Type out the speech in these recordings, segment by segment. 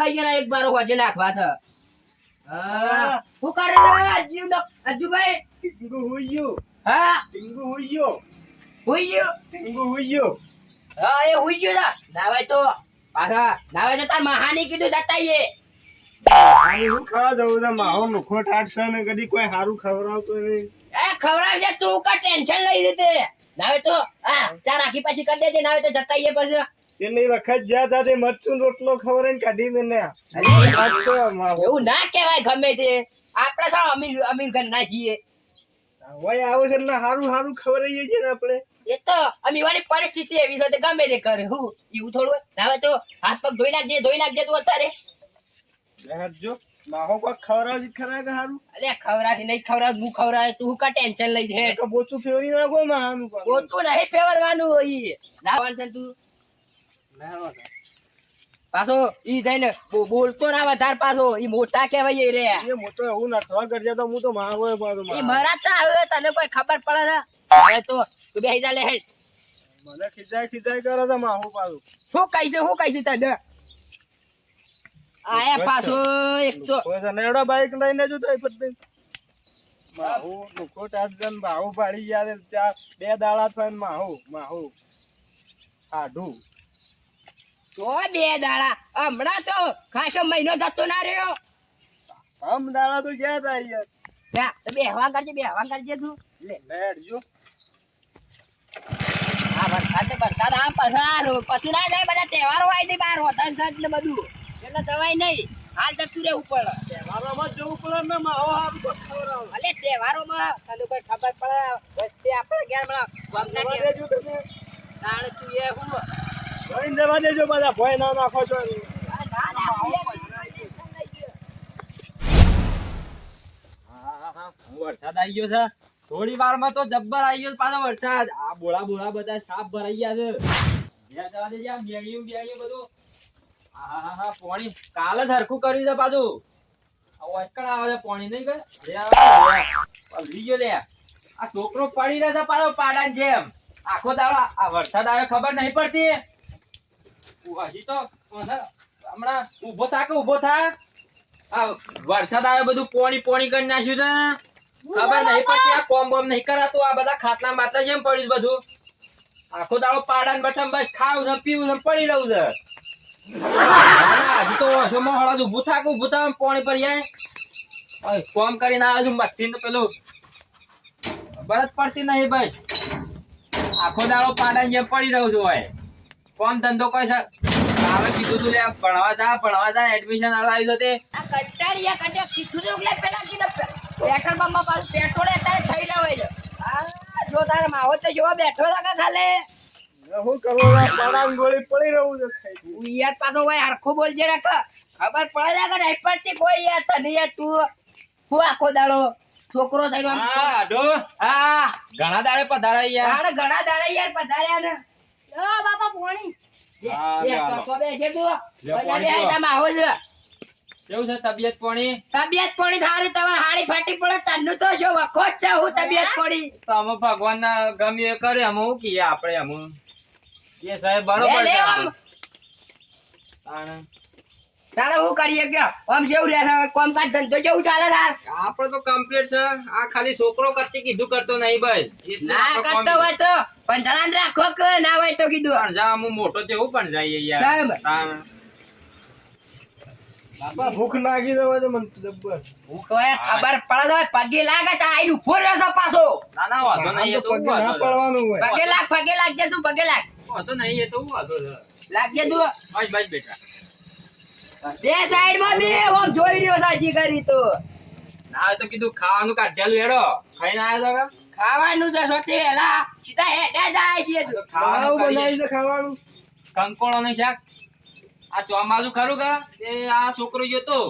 ખાઈ એક બાર હોજે નાખવા છે હું. કરે અજુ અજુભાઈ ટીંગુ હુઈયો હા. ટીંગુ હુઈયો હુઈ ગયો. ટીંગુ હુઈયો હા એ હુઈ ગયો તા. નાવાય તો. પાછા નાવાય તો તાર મહાની કીધું જતાઈએ હું ખાવા જવું છે. માહો નુખો ને કદી કોઈ સારું ખવડાવતો નહીં. એ ખવડાવશે તું કા ટેન્શન લઈ લીધે? નાવે તો હા ચાર રાખી પછી કરી દેજે. નાવે તો જતાઈએ પછી. તેની વખત જ્યાં તા તે મરચું રોટલો ખવડાવીને કાઢી દે ને એવું ના કહેવાય ગમે તે. આપણે શું અમીર અમીર ઘર ના છીએ. વય આવો છે એટલે સારું સારું ખવડાવીએ છીએ ને આપણે. એ તો અમી વાળી પરિસ્થિતિ એવી છે ગમે તે કરે હું એવું થોડું હોય. તો હાથ પગ ધોઈ નાખજે ધોઈ નાખજે તું અત્યારે. જો. માહો કો ખવરાવ જ ખરા કે સારું અલે થી નહીં ખવરા હું ખવરા તું કા ટેન્શન લઈ છે? તો બોચું ફેરવી નાખો માહાનું બોચું નહીં ફેવરવાનું હોય. ના છે તું. પાછો ઈ જઈને બોલતો ના વધાર પાછો. ઈ મોટા કહેવાય એ રે. એ મોટો એવું નઠવા કરજે તો હું તો માગો પાછો ઈ મરાતા હવે તને કોઈ ખબર પડે ના? હવે તો તું બેહી જા લે હેડ. મને ખીજાય ખીજાય કરે તો માહો પાછો. શું કહીશ શું કહીશ તને? આયા પાછો એક તો ને એવડો બાઈક લઈને જો તો પછી માહુ લોકો ટાટ જન પાડી જાય ચાર બે દાડા થઈને માહુ માહુ આઢું તો બે દાડા. હમણાં તો ખાસો મહિનો થતો ના રહ્યો. આમ દાડા તો જ્યાં થાય યાર બે બેહવા કરજે બેહવા કરજે તું. લે. બેઠજો આ વરસાદ વરસાદ આમ પસાર પછી ના જાય બધા તહેવારો હોય નહીં બાર હોતા ને બધું. એટલે જવાય નહીં. હાલ જતું રહેવું પડે તહેવારોમાં જવું પડે ને ખવડાવે. અલે તહેવારોમાં? તને કોઈ ખબર પડે? વચ્ચે આપણે ઘેર મળે તાણ તું એ હું. ભોંય જવા દેજો બધા લઈ. વરસાદ આવી છે. થોડી વારમાં તો જબ્બર આવી ગયો પાછો વરસાદ. આ બોળા બોળા બધા સાપ ભરાઈ ગયા છે. ઘેર જવા દેજે, આ બેડિયું બેડિયું બધું. આહાહા, પોણી. કાલે જ હરખું કર્યું છે પાછું. આ આવે છે પોણી નહીં કે લે આ, ગયો લે. આ છોકરો પડી રહે છે પાછો પાડા જેમ. આખો દાડો આ વરસાદ આવ્યો ખબર નહીં પડતી. હજી તો. હમણાં ઊભો થા કે થા? આ વરસાદ આવે બધું પોણી પોણી કરી નાખ્યું છે. ખબર નહીં પડતી આ કોમ બોમ નહીં કરાતું. આ બધા ખાટલા માત્ર જેમ પડ્યું બધું. આખો દાડો પાડા ને બઠમ બસ ખાવું છે પીવું છે પડી રહ્યું છે. ના, ના, હજી તો ઓછોમાં હળદ ઊભું થાક ઊભું થાક પોણી પર જાય. કોમ કરીને આવે છું મસ્તી પેલું બરત પડતી નહીં ભાઈ. આખો દાડો પાડા જેમ પડી રહ્યું છું હોય. કોમ ધંધો કોઈ છે. કાલે કીધું તું લે ભણવા જા ભણવા જા એડમિશન અલાવી દો તે. આ કંટાળિયા કંટાળ કીધું તું લે પેલા કીધું પેટ્રોલ પંપમાં પાછું પેટ્રોલ અત્યારે થઈ રહ્યો હોય છે. જો તારે માવો તો જેવો બેઠો હતા કે ખાલે? હું કરવું આ પાડાની ગોળી પડી રહું છે ખાઈ. તું યાર પાછો ભાઈ હરખો બોલજે ને કે ખબર પડે છે કે નહીં? થી કોઈ યાર તને યાર તું. હું આખો દાડો છોકરો થઈને ગયો હા હા. ઘણા દાડે પધારાય યાર. ઘણા દાડા યાર પધાર્યા ને. બાપા પોણી. પોણી કેવું છે તબિયત પાણી? તબિયત પડી થારી તમારે હાડી ફાટી પડે તન્નું તો શું વખો જ છે હું તબિયત પડી તો અમે ભગવાન ના ગમ્યું એ કરે અમે શું કહીએ આપણે અમે? એ સાહેબ બરોબર છે આમ. તાણે. તારે શું કરીએ કે? આમ જેવું રહે છે કામકાજ ધંધો જેવું ચાલે તાર આપણે તો કમ્પ્લીટ છે. આ ખાલી છોકરો કરતી કીધું કરતો નહીં ભાઈ. ના કરતો હોય તો. પણ જણાને રાખો કે ના હોય તો કીધું. પણ જા હું મોટો તેવું પણ જઈએ યાર. સાહેબ. બાપા ભૂખ લાગી જવાય તો મને જબ્બર. ખબર પડે તો પગે લાગે તો છે પાછો. ના ના વાંધો નહીં એ તો પગે ના પડવાનું હોય. પગે લાગ પગે લાગજે તું પગે લાગ. વાંધો નહીં એ તો વાંધો છે. લાગજે તું. બસ બસ બેટા. બે સાઈડમાં બે ઓમ જોઈ રહ્યો સાચી કરી તો. ના તો કીધું ખાવાનું કાઢેલું હેડો. ખાઈને આવ્યા છો કે? ખાવાનું છે સૌથી વહેલા સીધા હેડે જાય છે ખાવાનું બનાવી છે ખાવાનું? કંકોળો નું શાક. આ ચોમાસું ખરું કે? એ આ છોકરો ગયો તો.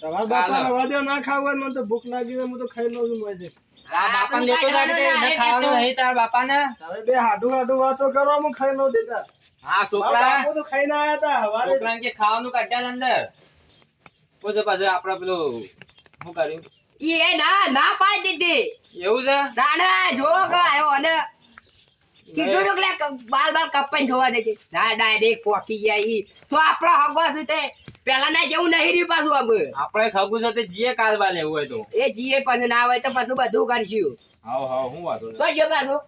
તમારા બાપા રવા દો ના ખાવાનું મને તો ભૂખ લાગી છે હું તો ખાઈ લઉં છું મજે આ બાપાને લેતો જા ખાવાનું નહીં તાર બાપાને? હવે બે હાડું હાડું વાતો કરો હું ખાઈ લઉં દેતા હા છોકરા. તો ખાઈને આયા હતા હવારે. છોકરાને કે ખાવાનું કાઢ્યા અંદર. પછી પાછું આપડે પેલું હું કર્યું? એ ના ના પાડી દીધી. એવું છે? જાણે જો કે આવ્યો અને. કીધું તો કે લે બાર બાલ બાલ કપાઈને જોવા દેજે ના ડાયરેક્ટ પોકી ગયા ઈ. તો આપણો હગો છે તે. પેલા ના જેવું નહીં રહ્યું પાછું હગો. આપણે ખગું છે તે જીએ કાલ લેવું હોય તો. એ જીએ પછી ના હોય તો પાછું બધું કરશું. હા હા હું વાતો. જો પાછું?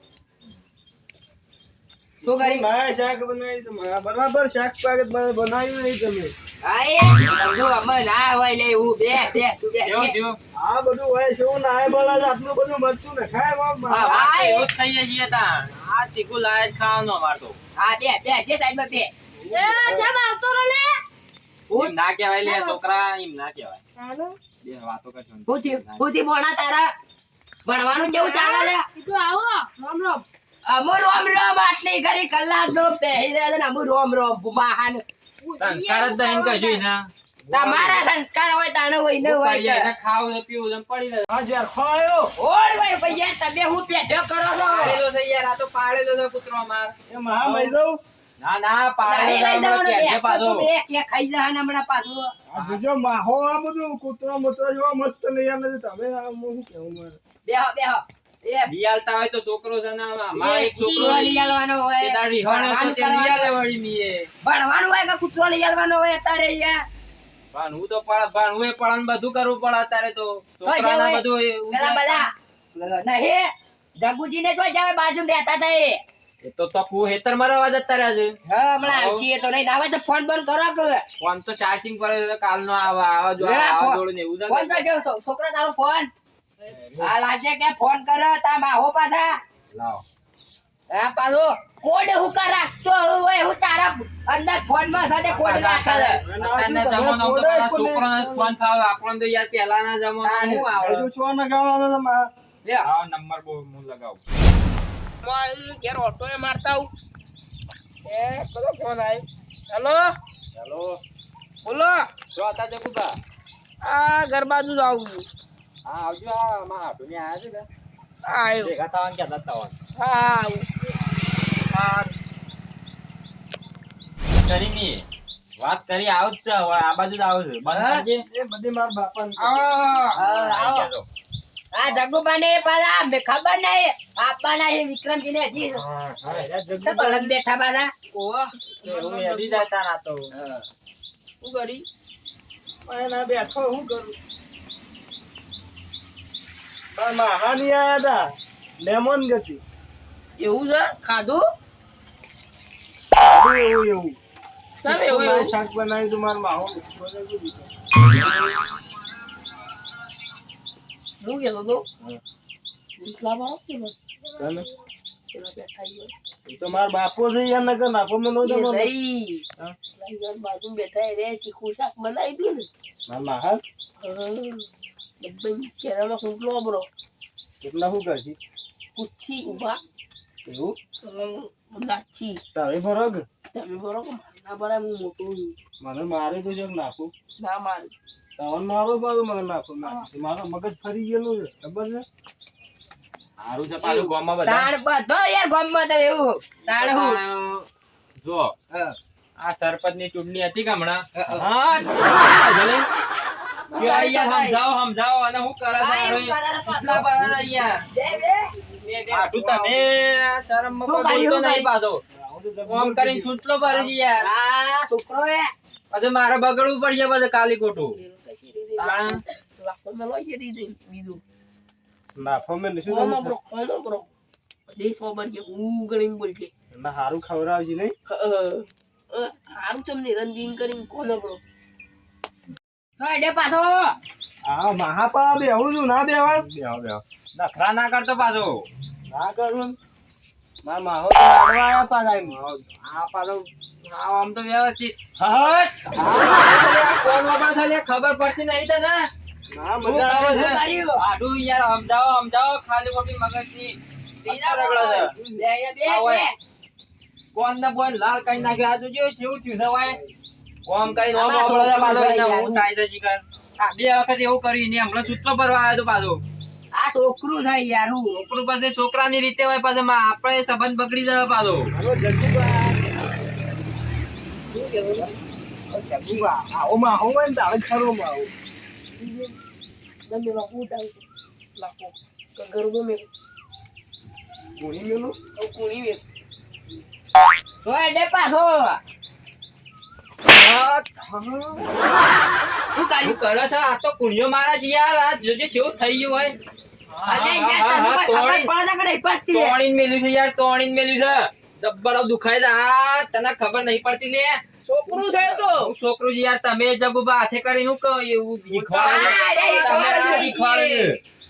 શું કરી મારે શાક બનાવી છે બરાબર શાક પાક બનાવ્યું નહીં તમે. હા એ અમે ના હોય લે એવું બે બે તું બે આ બધું હોય છે હું નાય બોલા આટલું બધું મરચું ને ખાય બાપ હા, મારા. વાત તો એ- એવું ખાઈએ છીએ તાણ. આ તીખું લાય જ ખાવાનું હા બે બે જે સાઈડમાં બે. એમ ના કહેવાય લે છોકરા એમ ના કહેવાય. બે વાતો કરજો. ને. હું થયું હું થયું ભણા તારા. ભણવાનું કેવું ચાલે લે? અમુ રોમ રોમ આટલી ઘરી કલાક નો પહેરી રહ્યા છે ને અમુ રોમ રોમ મહાન સંસ્કાર જ દહીન કશું ના તમારા સંસ્કાર હોય તાણે હોય ને હોય? કે. એને પીવું ને પડી જાય. હા યાર ખાયો. ઓળ ભાઈ ભૈયા તમે હું પેઢો કરો છો? પાડેલો છે યાર, આ તો પાડેલો છે કૂતરો માર એ મહા લઈ જાઉં? ના ના પાડેલો છે, પાછો. બે કે ખાઈ જાય હમણાં પાછો. આ જોજો માહો આ બધું કૂતરો મૂતરો જેવા મસ્ત લઈ આવે તમે હું કેવું મારે? બેહો બેહો. એ હોય તો છોકરો છે ને આમાં. એક છોકરો કૂતરો હોય. તે રિહાણો તો તે લઈ વળી મીએ. ભણવાનું હોય કે કૂતરો લઈ હોય અત્યારે યાર હું તો પડે, હું એ પડે બધું કરવું પડે તારે તો. છોકરાને બધું પેલા બધા. નહીં જગુજી ને જોઈ જાવે બાજુ રહેતા હતા એ. એ તો તકવું હેતર રહેવા જતા રહ્યા છે. હા હમણાં આવો. તો નહીં આવે તો ફોન બંધ કરો કે. ફોન તો ચાર્જિંગ પર કાલ નો આવા આવા જો આવા ફોન- ને ઉજા ફોન તો જો છો- તારો ફોન હા લાજે કે ફોન કરે તા માહો પાછા લાવો. હા પાછો કોડ હુકા રાખતો હોય હું તારા અંદર ફોનમાં સાથે કોડ રાખે છે. તો પેલા છોકરાને ફોન ફાવે. આપણને તો યાર પહેલાના જમાનામાં શું આવડે? છો ને ગાવાનો લે. આવો નંબર બહુ હું લગાવું. હું ઘેર ઓટો એ મારતા આવું એ કયો ફોન આવ્યો હેલો હેલો. બોલો હતા? આ ઘર બાજુ જ આવું છું હા, આવજો. આ મારા હાટુની આયા છે ને. આવ્યો ભેગા થવાનું કહેતા હતા થવાનું. હા હા કરીની. વાત કરી આવું જ છે હવે આ બાજુ જ આવું છે બંધ એ બધી મારા બાપાને આવો. આ જગુબાને પાછા ખબર નહીં આપવાના છે વિક્રમજી ને હજી હા, હા. સબ અલગ બેઠા પાછા ઓહો એવું મેલી જતા ના તો શું કરી બેઠો શું કરું પણ માહા નહીં આયા હતા. લેમન ગતિ. એવું છે? ખાધું? એવું એવું. એવું સાહેબ એવું એવું? શાક બનાવ્યું તું મારા માહો હું કહેતો તો? એટલા માં કે તને? પેલા બેઠા છે. એ તો મારા બાપો છે યાર નકર નાખો મેં નહોતો એ નહીં. બાજુ બેઠા રે ચીકુ શાક બનાવી દે ને. મારા માહા ડબ્બે કેરામાં સૂટલો બરો કેટલા શું કરશી પૂછી ઊભા એવું? નાચી. તારે ફરક? તમે બરો કે ના બરાબર હું મોટું મને મારે તો છે નાખું? ના મારે. તવન મારો પાછું મને નાખો. મારો મગજ ફરી ગયેલું છે. ખબર છે? સારું છે પાછું ગામમાં બધા? તાણ બધો યાર ગામમાં તો એવું. તાણ હું. જો. આ સરપંચની ચૂંટણી હતી કે હમણાં. હું. કે અહીંયા સમજાવો સમજાવો અને હું કરે. કેટલા બધા અહીંયા. આટલું તમે શરમમાં શું બોલતો નહીં પાછો. ફોન કરીને છૂટલો પડે છે યાર. છોકરો એ. પછી મારે બગડવું પડશે પછી કાલી ખોટું. નાખો મેં શું બ્રો બ્રો દેશ ખબર છે હું કરીને બોલ છે ના હારું ખવડાવજે નહીં. હારું તમને રંજીન કરીને કોનો બ્રો? સાઈડે પાછો. હા મહાપા બેહું છું. ના બેવા બેહો, બેહો. નખરા ના કરતો પાછો. ના કરું મારા માહો તો લાડવા પાછા આ પાછો આમ તો વ્યવસ્થિત. ખબર પડતી નહીં તને? આડું યાર સમજાવો સમજાવો. ખાલી ખોટી મગજની. કોણ ને બોલ લાલ કઈ નાખ્યો આ જોજો શું થયું છે ભાઈ. કોમ કઈ નો આમાં પાછો એને હું થાય છે શિકાર આ બે વખત એવું કર્યું ને હમણાં સૂત્રો ભરવા આવ્યો તો પાછો. આ છોકરું છે યાર હું. છોકરું પાસે છોકરાની રીતે હોય પાછો આપણે સંબંધ બગડી જાય પાછો. પાછો. શું કર્યું કરો છો? આ તો કુણિયો મારે છે યાર. આ જોજે શું થઈ ગયું હોય? અલે યાર તને ખબર પડતી તોણીને મેલ્યું છે યાર તોણીને મેલ્યું છે. જબ્બર દુખાય છે. આ તને ખબર નહીં પડતી લે. છોકરું છે તો. છોકરું છે યાર તમે જગુબા હાથે કરીને હું કહો? એવું શીખવાડે.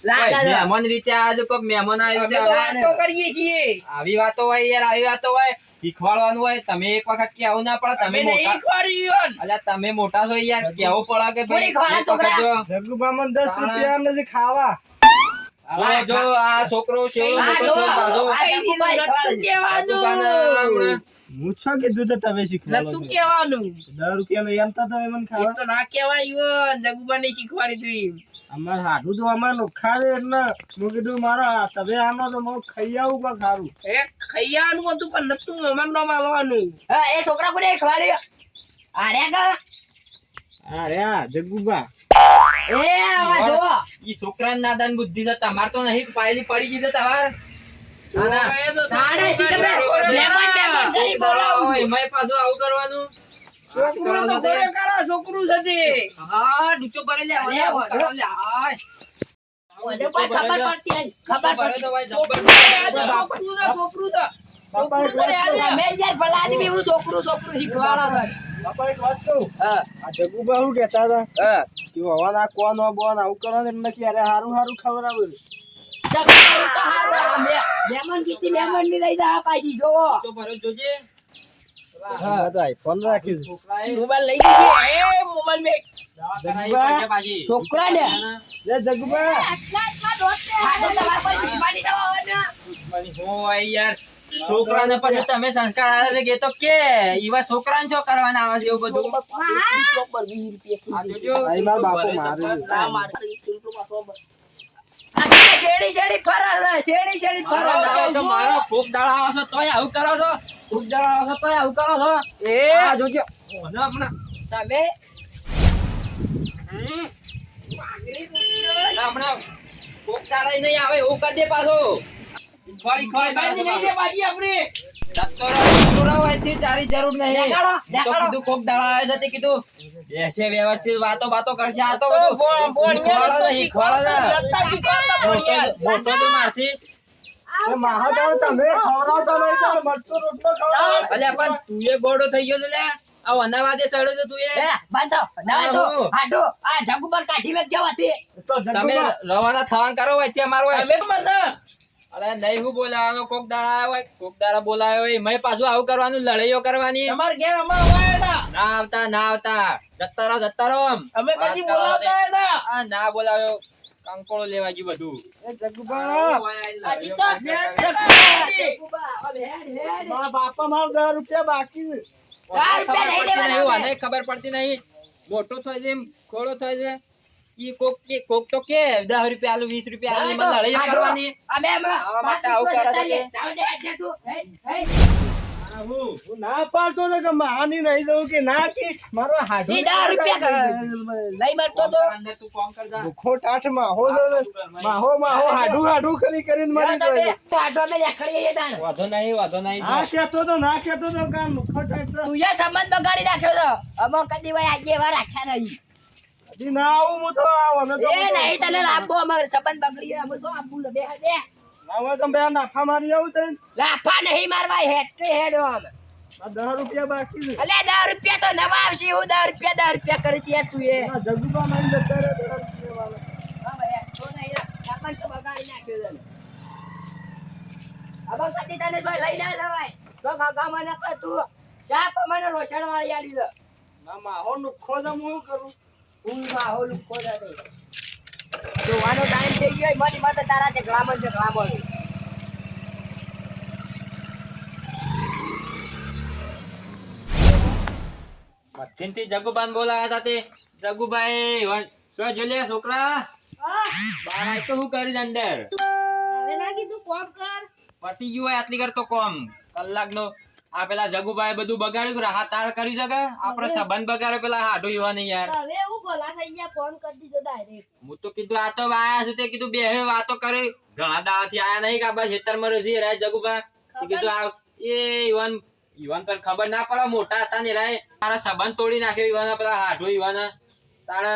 મહેમાન રીતે આજે કોઈક મહેમાન આવ્યું કરીએ છીએ. આવી વાતો હોય યાર આવી વાતો હોય. શીખવાડવાનું હોય તમે એક વખત કેવું ના પડે તમે મોટા તમે મોટા છો યાર કેવું પડે કે ભાઈ? દસ રૂપિયા નથી ખાવા. જો જો આ છોકરો છે એવો આ મોટો જો, છો પાછો. આ જગુભાઈ છોડે. આ દુકાને હમણાં હું છો કીધું તો તમે શીખવાડો તું કેવાનું. દસ રૂપિયા લઈ તો તમે મને ખાવા? તો ના કેવાય ઈવન જગુબાને શીખવાડી તું અમારે હાડું તો અમારે નોખા છે એટલે હું કીધું મારા તમે આનો તો હું ખાઈ આવું પણ ખારું. એ ખૈયાનું હતું પણ નતું અમાર નો માલવાનું હા, એ છોકરા કોને ખવાડ્યો અરે કા? અરે આ જગુબા. એ આ જો ઈ છોકરા નાદાન બુદ્ધિ છે તમાર તો નહીં પાયલી પડી ગઈ છે તમાર. ના, ના. ખબર? મહેમાન મહેમાન કરી બોલાવું. એમાંય પાછું આવું કરવાનું. છોકરું તો ઘરે કરો છોકરું છે હા ડૂચો ભરે લે હવે અરે, આવું વાંધો. કરો લે હાય. ખબર પડતી ખબર પડતી. છોકરું જબ્બર છોકરું છે છોકરું છે છોકરું છે રે આજે તમે યાર ભલા આદમી હું છોકરું છોકરું શીખવાડો બાપા એક વાત કહું આ જગુબા શું કહેતા હતા? કે હવાના કોણ હો બોન આવું કરો ને એમને ક્યારે હારું હારું ખબર તો હારું. આ કીધી મેમનની લઈ જા પાછી જોવો. જોજે. હા તો આઈફોન રાખી મોબાઈલ લઈ જજે. એ મોબાઈલ મેં દવા કરાવી પડશે પાછી. છોકરા ને? જગુબા ના ને. પછી તમે સંસ્કાર આવે છે કે તો કે. ઈવા છોકરાને શું કરવાના આવે છે એવું બધું ચોપર શેડી રૂપિયા શેડી શેડી. ના ફરે ફરે મારો દાડો છે. તો મારો ફૂક દાડો આવે છે તોય આવું કરો છો. ફૂક દાડો આવે કરો છો એ? જોજો. ઓને તમે? નહીં આવે એવું કરી દે પાછો. ખોળી ખોળી કરે નહીં દે બાજી આપણે. તો તો તો. તો- તો મારથી તમે ખવડાવતા નહીં પણ મરચો રોટલો ખવડાવો અલ્યા પણ તું એ ગોડો થઈ ગયો છે આ અનાવાદે સડ્યો છે તું એ. એ બાંધો ના તો હું. હાડો આ જગુ પર કાઢી મેક જવાથી તો તમે રવાના થવાનું કરો હોય ત્યાં મારો હોય. અમે તો અરે નહીં હું બોલાવાનો કોક દારા હોય કોક દારા બોલાયો હોય મેં પાછું આવું કરવાનું લડાઈઓ કરવાની. તમારે ઘેર અમાર હોય ના? ના આવતા ના આવતા. જતા રહો જતા રહો અમે કદી વાત બોલાવતા ના બોલાવ્યો. કંકોળો લેવા ગયું બધું. એ જગુબા! હજી તો મારા બાપા મારા દસ રૂપિયા બાકી ખબર રૂપિયા પડતી નહીં નહીં, ખબર પડતી નહીં. મોટો થાય છે ખોડો થાય છે. ઈ કોક કે કોક તો કે દસ રૂપિયા આલુ વીસ રૂપિયા આલુ મને કરવાની. અમે માટે આવું કરે છે. હે, હે. આ હું હું ના પાડતો હતો કે મહાની નહીં જવું કે ના કે. મારો હાડું રૂપિયા લઈ મારતો તો? તું કોમ કરતા. ભૂખો ટાટ માહો માહો માહો હાડું હાડું કરી કરીને મરી જાય તો આટો અમે લેખડીએ તાણ. વાંધો નહીં વાંધો નહીં. આ કેતો તો ના કેતો તો કે ભૂખો તું એ સંબંધ બગાડી નાખ્યો તો. અમે કદી ભાઈ આજે વાર રાખ્યા નહીં. હજી ના આવું હું તો આવો. અમે તો એ નહીં તને લાભો અમારે સંબંધ બગડી અમે તો આપું લે બે. બે ના હોય તો બે નાફા મારી આવું તને લાફા નહીં મારવા હેડ તે હેડો અમે દસ રૂપિયા બાકી છે. અલે દસ રૂપિયા તો નવા આવશે હું દસ રૂપિયા દસ રૂપિયા કરી છે તું એ. જગુબા મારી જતા રહે દસ રૂપિયા વાળા. હા ભાઈ, તો નહીં રે. તો બગાડી નાખ્યો તને. હવે કદી તને કોઈ લઈ ના જવાય. તો કાકા મને કહે તું ચા પ્રમાણે રોષણ વાળી આલી લે. ના માહો નુખો છે હું કરું? હું માહોલ ઊભો નથી. જોવાનો ટાઈમ થઈ ગયો મારી માતા તારા છે ગ્લામર છે ગ્લામર. મધ્યમથી જગુબાન બોલાયા હતા તે. જગુભાઈ શું જો લે છોકરા? બાર આય તો શું કરી અંદર? પતી ગયું હોય આટલી કર તો કોમ. કલાક નો આ પેલા જગુભાઈ બધું બગાડ્યું રાહત તાર કરી શકે આપડે સંબંધ બગાડ્યો પેલા હાડો યુવા નહીં યાર. હવે ભલા થઈ ગયા ફોન કરી દીધો ડાયરેક્ટ હું તો કીધું આ તો આયા છે તે. કીધું બે વાતો કરી. ઘણા દાડાથી આયા નહીં કે બસ ખેતરમાં રસી રહ્યા જગુભાઈ તે કીધું આ એ ઈવન ઈવન પર ખબર ના પડે મોટા હતા ને રાય. મારા સંબંધ તોડી નાખ્યો ઈવાના પેલા હાઢો ઈવાના. તાણે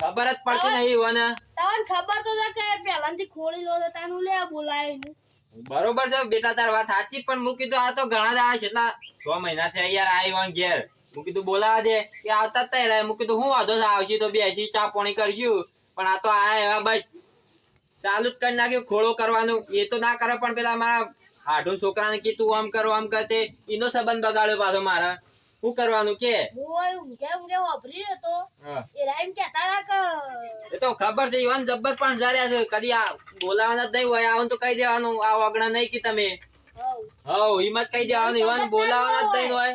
ખબર જ પડતી નહીં ઈવાના. તમને ખબર તો કે પહેલાથી ખોળી લો તાનું લે બોલાય બરોબર છે બેટા તાર વાત સાચી પણ મૂકી કીધું આ તો ઘણા દાડા છેલ્લા છ મહિના થયા યાર આ ઈવાન ઘેર. મૂકી કીધું બોલાવા દે. કે આવતા જ તૈયાર મૂકી કીધું હું વાંધો આવશે તો બેસી ચા પાણી કરશું પણ આ તો આ એવા બસ ચાલુ જ કરી નાખ્યું ખોળો કરવાનું. એ તો ના કરે પણ પેલા મારા હાઢું છોકરાને કીધું આમ કરો આમ કરતે એનો સંબંધ બગાડ્યો પાછો મારા. શું કરવાનું કે? હું હા. એ એ તો ખબર છે ઈવાન જબ્બર પણ જાર્યા છે. કદી આ બોલાવાના જ નહીં હોય આવું તો કહી દેવાનું. આ વગણા નહીં કે તમે. હવ. હિંમત કહી દેવાનું. ઈવાન બોલાવાના જ નહીં હોય.